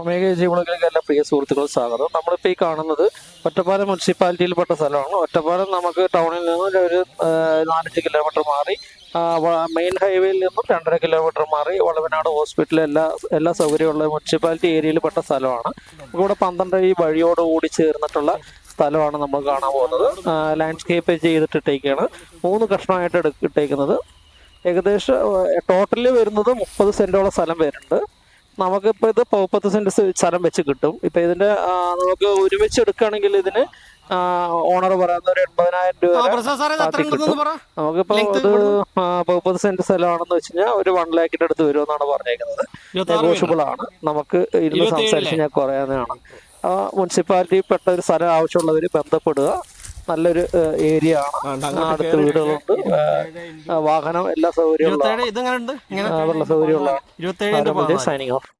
Omega എല്ലാ പ്രിയ സുഹൃത്തുക്കളും സ്വാഗതം. നമ്മളിപ്പോൾ ഈ കാണുന്നത് ഒറ്റപ്പാലം മുനിസിപ്പാലിറ്റിയിൽപ്പെട്ട സ്ഥലമാണ്. ഒറ്റപ്പാലം നമുക്ക് ടൗണിൽ നിന്ന് ഒരു നാലഞ്ച് കിലോമീറ്റർ മാറി മെയിൻ ഹൈവേയിൽ നിന്നും രണ്ടര കിലോമീറ്റർ മാറി വളവനാട് ഹോസ്പിറ്റൽ എല്ലാ എല്ലാ സൗകര്യമുള്ള മുനിസിപ്പാലിറ്റി ഏരിയയിൽപ്പെട്ട സ്ഥലമാണ്. ഇവിടെ പന്ത്രണ്ട് ഈ വഴിയോട് കൂടി ചേർന്നിട്ടുള്ള സ്ഥലമാണ് നമ്മൾ കാണാൻ പോകുന്നത്. ലാൻഡ്സ്കേപ്പ് ചെയ്തിട്ടിട്ടേക്കാണ്. മൂന്ന് കഷ്ണമായിട്ട് എടുത്തിട്ടേക്കുന്നത് ഏകദേശം ടോട്ടലിൽ വരുന്നത് മുപ്പത് സെന്റോളം സ്ഥലം വരുന്നുണ്ട്. നമുക്കിപ്പോൾ ഇത് മുപ്പത്ത് സെന്റ് സ്ഥലം വെച്ച് കിട്ടും. ഇപ്പൊ ഇതിന്റെ നമുക്ക് ഒരുമിച്ച് എടുക്കുകയാണെങ്കിൽ ഇതിന് ഓണർ പറയുന്ന ഒരു എൺപതിനായിരം രൂപ നമുക്കിപ്പോ ഇത് മുപ്പത് സെന്റ് സ്ഥലമാണെന്ന് വെച്ച് കഴിഞ്ഞാൽ ഒരു വൺ ലാഖിന്റെ അടുത്ത് വരുമെന്നാണ് പറഞ്ഞേക്കുന്നത്. നെഗോഷ്യബിൾ ആണ്. നമുക്ക് ഇരുന്ന്? സംസാരിച്ച് ഞാൻ കുറയാവുന്നതാണ്. മുനിസിപ്പാലിറ്റി പെട്ട ഒരു സ്ഥലം ആവശ്യമുള്ളവർ ബന്ധപ്പെടുക. നല്ലൊരു ഏരിയ ആണ്. അടുത്ത് വീടുകളുണ്ട്. വാഹനം എല്ലാ സൗകര്യവും വെള്ള സൗകര്യമുള്ള സൈനിങ് ഓഫ്